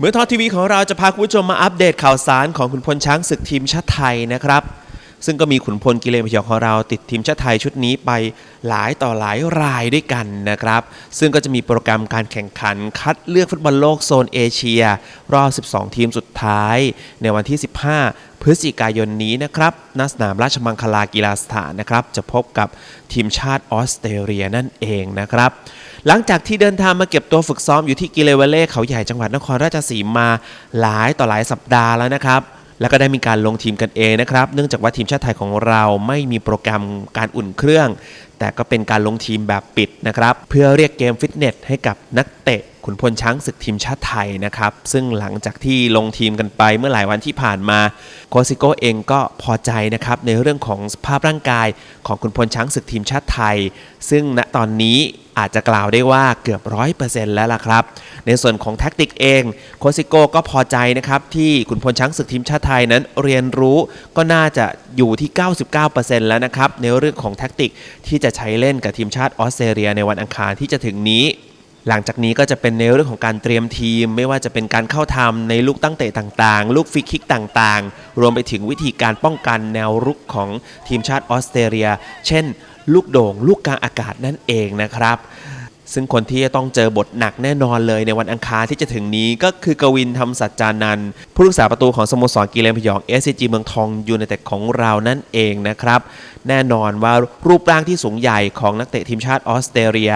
เมื่อทอทีวีของเราจะพาคุณผู้ชมมาอัปเดตข่าวสารของขุนพลช้างศึกทีมชาติไทยนะครับ ซึ่งก็มีขุนพลกิเลนพยองของเราติดทีมชาติไทยชุดนี้ไปหลายต่อหลายรายด้วยกันนะครับ ซึ่งก็จะมีโปรแกรมการแข่งขันคัดเลือกฟุตบอลโลกโซนเอเชีย รอบ 12 ทีมสุดท้าย ในวันที่ 15 พฤศจิกายนนี้นะครับณสนามราชมังคลากีฬาสถานนะครับ จะพบกับทีมชาติออสเตรเลียนั่นเองนะครับ หลังจากที่เดินทางมาเก็บตัวฝึกซ้อมอยู่ที่กิเลเวเล่เขาใหญ่จังหวัดนครราชสีมาหลายต่อหลายสัปดาห์แล้วนะครับแล้วก็ได้มีการลงทีมกันเองนะครับ เนื่องจากว่าทีมชาติไทยของเราไม่มีโปรแกรมการอุ่นเครื่อง แต่ก็เป็นการลงทีมแบบปิดนะครับ เพื่อเรียกเกมฟิตเนสให้กับนักเตะขุนพลช้างศึกทีมชาติไทยนะครับ ซึ่งหลังจากที่ลงทีมกันไปเมื่อหลายวันที่ผ่านมาโคซิโกเองก็พอใจนะครับในเรื่องของสภาพร่างกายของขุนพลช้างศึกทีมชาติไทย ซึ่งณตอนนี้อาจจะกล่าวได้ว่าเกือบร้อยเปอร์เซ็นต์แล้วล่ะครับ ในส่วนของแท็กติกเองโคซิโกก็พอใจนะครับที่ขุนพลช้างศึกทีมชาติไทยนั้นเรียนรู้ก็น่าจะอยู่ที่ 99%แล้วนะครับในเรื่องของแท็กติกที่จะใช้เล่นกับทีมชาติออสเตรเลียในวันอังคารที่จะถึงนี้ หลังจากนี้ก็จะเป็นในเรื่องของการเตรียมทีม ไม่ว่าจะเป็นการเข้าทำในลูกตั้งเตะต่างๆ ลูกฟรีคิกต่างๆ รวมไปถึงวิธีการป้องกันแนวรุกของทีมชาติออสเตรเลีย เช่น ลูกโด่ง ลูกกลางอากาศนั่นเองนะครับ ซึ่งคนที่จะต้องเจอบทหนักแน่นอนเลยในวันอังคารที่จะถึงนี้ก็คือกวินทำสัจจานันผู้รักษาประตูของสโมสรกีฬาพยอง SCG เมืองทองยูไนเต็ดของเรานั่นเองนะครับ แน่นอนว่ารูปร่างที่สูงใหญ่ของนักเตะทีมชาติออสเตรเลีย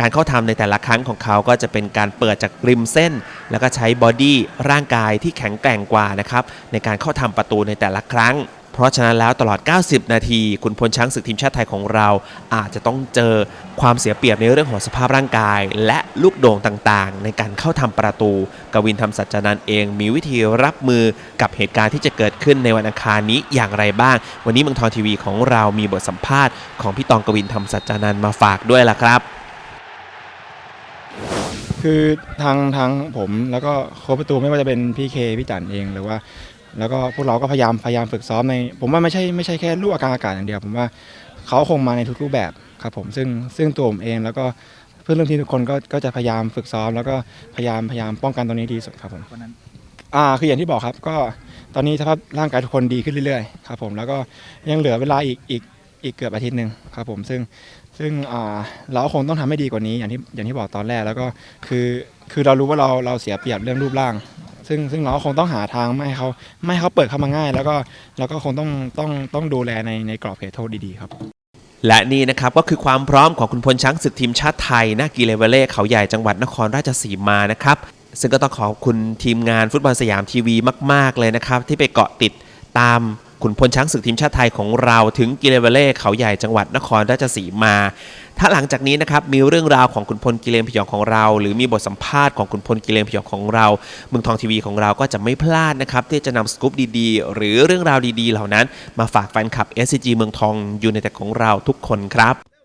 การเข้าทำในแต่ละครั้งของเขาก็จะเป็นการเปิดจากริมเส้น แล้วก็ใช้บอดี้ร่างกายที่แข็งแกร่งกว่านะครับในการเข้าทำประตูในแต่ละครั้ง เพราะฉะนั้นแล้วตลอด 90 นาที คุณพลช้างศึกทีมชาติไทยของเรา อาจจะต้องเจอความเสียเปรียบในเรื่องของสภาพร่างกาย และลูกโด่งต่างๆ ในการเข้าทำประตู กวินทำสัจจานันเอง มีวิธีรับมือกับเหตุการณ์ที่จะเกิดขึ้นในวันอังคารนี้อย่างไรบ้าง วันนี้เมืองทองทีวีของเรามีบทสัมภาษณ์ของพี่ตองกวินทำสัจจานันมาฝากด้วยล่ะครับ คือทางทางผมแล้วก็โค้ชประตูไม่ว่าจะเป็นพี่เคพี่จันเองหรือว่า แล้วก็พวกเราก็พยายามพยายามฝึกซ้อมใน ผมว่าไม่ใช่ไม่ใช่แค่ลูกอากาศอากาศอย่างเดียว ผมว่าเขาคงมาในทุกรูปแบบครับผมซึ่งซึ่งตัวผมเองแล้วก็เพื่อนร่วมทีมทุกคนก็ก็จะพยายามฝึกซ้อม แล้วก็พยายามพยายามป้องกันตรงนี้ดีที่สุดครับผมอ่าคืออย่างที่บอกครับก็ตอนนี้สภาพร่างกายทุกคนดีขึ้นเรื่อยๆครับผมแล้วก็ยังเหลือเวลาอีกอีก อีกเกือบอาทิตย์หนึ่งครับผมซึ่งซึ่งเราคงต้องทำให้ดีกว่านี้อย่างที่อย่างที่บอกตอนแรกแล้วก็คือคือเรารู้ว่าเราเราเสียเปรียบเรื่องรูปร่าง ซึ่งซึ่งเราคงต้องหาทางไม่ให้เขาไม่ให้เขาเปิดเข้ามาง่าย แล้วก็แล้วก็คงต้องต้องต้องดูแลในในกรอบเขตโทษดีๆครับและนี่นะครับก็คือความพร้อมของคุณพลช้างศึกทีมชาติไทยณกีเลเวเล่เขาใหญ่จังหวัดนครราชสีมานะครับซึ่งก็ต้องขอบคุณทีมงานฟุตบอลสยามทีวีมาก ๆ เลยนะครับ ที่ไปเกาะติดตาม ขุนพลช้างศึกทีมชาติไทยของเราถึงกิเลเวเล่เขาใหญ่จังหวัดนครราชสีมา ถ้าหลังจากนี้นะครับมีเรื่องราวของขุนพลกิเลนพยองของเรา หรือมีบทสัมภาษณ์ของขุนพลกิเลนพยองของเราเมืองทองทีวีของเราก็จะไม่พลาดนะครับที่จะนำสกู๊ปดีๆ หรือเรื่องราวดีๆ เหล่านั้น มาฝากแฟนคลับ SCG เมืองทองยูในแต่ของเราทุกคนครับ